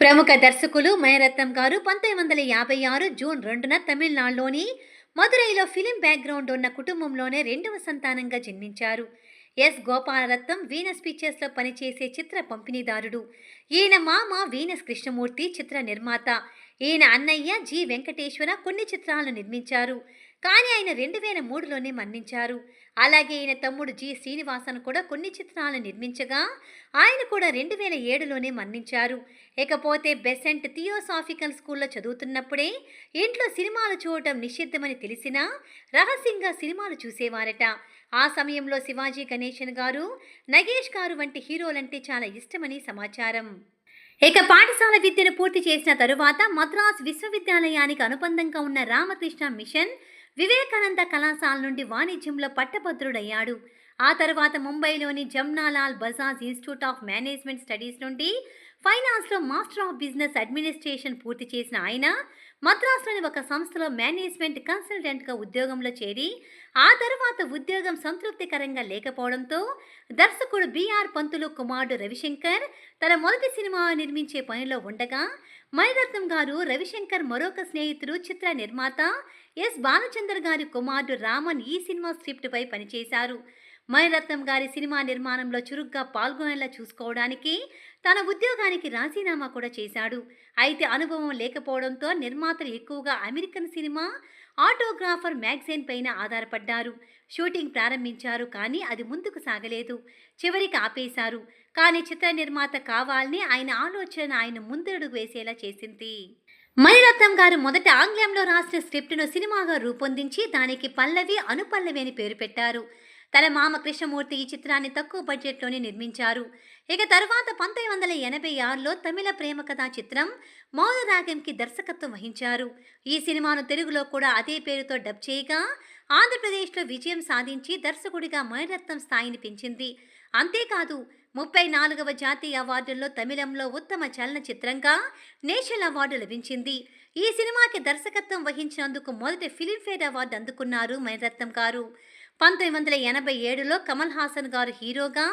ప్రముఖ దర్శకులు మయరత్నం గారు పంతొమ్మిది వందల యాభై ఆరు జూన్ రెండున తమిళనాడులోని మదురైలో ఫిలిం బ్యాక్గ్రౌండ్ ఉన్న కుటుంబంలోనే రెండవ సంతానంగా జన్మించారు. ఎస్. గోపాలరత్నం వీనస్ పిక్చర్స్లో పనిచేసే చిత్ర పంపిణీదారుడు. ఈయన మామ వీనస్ కృష్ణమూర్తి చిత్ర నిర్మాత. ఈయన అన్నయ్య జి. వెంకటేశ్వర కొన్ని చిత్రాలను నిర్మించారు. కానీ ఆయన రెండు వేల మూడులోనే మరణించారు. అలాగే ఈయన తమ్ముడు జి. శ్రీనివాసన్ కూడా కొన్ని చిత్రాలను నిర్మించగా ఆయన కూడా రెండు వేల ఏడులోనే మరణించారు. ఇకపోతే బెసెంట్ థియోసాఫికల్ స్కూల్లో చదువుతున్నప్పుడే ఇంట్లో సినిమాలు చూడటం నిషిద్ధమని తెలిసినా రహస్యంగా సినిమాలు చూసేవారట. ఆ సమయంలో శివాజీ గణేశన్ గారు నగేష్ గారు వంటి హీరోలంటే చాలా ఇష్టమని సమాచారం. ఇక పాఠశాల విద్యను పూర్తి చేసిన తరువాత మద్రాస్ విశ్వవిద్యాలయానికి అనుబంధంగా ఉన్న రామకృష్ణ మిషన్ వివేకానంద కళాశాల నుండి వాణిజ్యంలో పట్టభద్రుడయ్యాడు. ఆ తర్వాత ముంబైలోని Jamnalal Bajaj institute of management studies నుండి ఫైనాన్స్లో మాస్టర్ ఆఫ్ బిజినెస్ అడ్మినిస్ట్రేషన్ పూర్తి చేసిన ఆయన మద్రాసులోని ఒక సంస్థలో మేనేజ్మెంట్ కన్సల్టెంట్గా ఉద్యోగంలో చేరి ఆ తర్వాత ఉద్యోగం సంతృప్తికరంగా లేకపోవడంతో దర్శకుడు బిఆర్ పంతులు కుమారుడు రవిశంకర్ తన మొదటి సినిమా నిర్మించే పనిలో ఉండగా మణిరత్నం గారు రవిశంకర్ మరొక స్నేహితుడు చిత్ర నిర్మాత ఎస్. బాలచందర్ గారి కుమారుడు రామన్ ఈ సినిమా స్క్రిప్ట్పై పనిచేశారు. మణిరత్నం గారి సినిమా నిర్మాణంలో చురుగ్గా పాల్గొనేలా చూసుకోవడానికి తన ఉద్యోగానికి రాజీనామా కూడా చేశాడు. అయితే అనుభవం లేకపోవడంతో నిర్మాతలు ఎక్కువగా అమెరికన్ సినిమా ఆటోగ్రాఫర్ మ్యాగజైన్ పైన ఆధారపడ్డారు. షూటింగ్ ప్రారంభించారు కానీ అది ముందుకు సాగలేదు. చివరికి ఆపేశారు. కానీ చిత్ర నిర్మాత కావాలని ఆయన ఆలోచన ఆయన ముందడుగు వేసేలా చేసింది. మణిరత్నం గారు మొదట ఆంగ్లంలో రాసిన స్క్రిప్ట్ను సినిమాగా రూపొందించి దానికి పల్లవి అనుపల్లవి అని పేరు పెట్టారు. తన మామ కృష్ణమూర్తి ఈ చిత్రాన్ని తక్కువ బడ్జెట్లోనే నిర్మించారు. ఇక తర్వాత పంతొమ్మిది వందల ఎనభై ఆరులో తమిళ ప్రేమ కథా చిత్రం మౌనరాగంకి దర్శకత్వం వహించారు. ఈ సినిమాను తెలుగులో కూడా అదే పేరుతో డబ్ చేయగా ఆంధ్రప్రదేశ్లో విజయం సాధించి దర్శకుడిగా మణిరత్నం స్థాయిని పెంచింది. అంతేకాదు ముప్పై నాలుగవ జాతీయ అవార్డుల్లో తమిళంలో ఉత్తమ చలనచిత్రంగా నేషనల్ అవార్డు లభించింది. ఈ సినిమాకి దర్శకత్వం వహించినందుకు మొదటి ఫిలింఫేర్ అవార్డు అందుకున్నారు మణిరత్నం గారు. పంతొమ్మిది వందల ఎనభై ఏడులో కమల్ హాసన్ గారు హీరోగా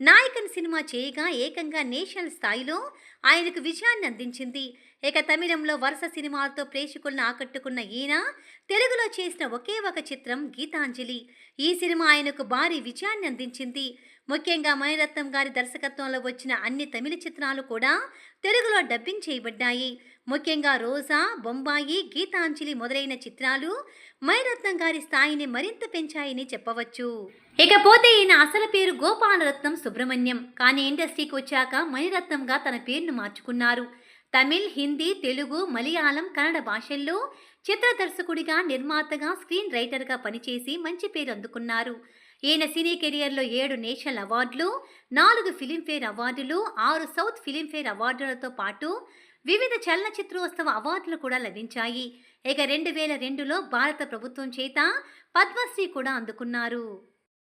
నాయకన్ సినిమా చేయగా ఏకంగా నేషనల్ స్థాయిలో ఆయనకు విజయాన్ని అందించింది. ఇక తమిళంలో వరుస సినిమాలతో ప్రేక్షకులను ఆకట్టుకున్న ఈయన తెలుగులో చేసిన ఒకే ఒక చిత్రం గీతాంజలి. ఈ సినిమా ఆయనకు భారీ విజయాన్ని అందించింది. ముఖ్యంగా మణిరత్నం గారి దర్శకత్వంలో వచ్చిన అన్ని తమిళ చిత్రాలు కూడా తెలుగులో డబ్బింగ్ చేయబడ్డాయి. ముఖ్యంగా రోజా బొంబాయి గీతాంజలి మొదలైన చిత్రాలు మణిరత్నం గారి స్థాయిని మరింత పెంచాయని చెప్పవచ్చు. ఇకపోతే ఈయన అసలు పేరు గోపాలరత్నం సుబ్రహ్మణ్యం. కానీ ఇండస్ట్రీకి వచ్చాక మణిరత్నంగా తన పేరును మార్చుకున్నారు. తమిళ్ హిందీ తెలుగు మలయాళం కన్నడ భాషల్లో చిత్ర దర్శకుడిగా నిర్మాతగా స్క్రీన్ రైటర్గా పనిచేసి మంచి పేరు అందుకున్నారు. ఈయన సినీ కెరియర్లో ఏడు నేషనల్ అవార్డులు నాలుగు ఫిలింఫేర్ అవార్డులు ఆరు సౌత్ ఫిలింఫేర్ అవార్డులతో పాటు వివిధ చలనచిత్రోత్సవ అవార్డులు కూడా లభించాయి. ఇక రెండు వేల రెండులో భారత ప్రభుత్వం చేత పద్మశ్రీ కూడా అందుకున్నారు.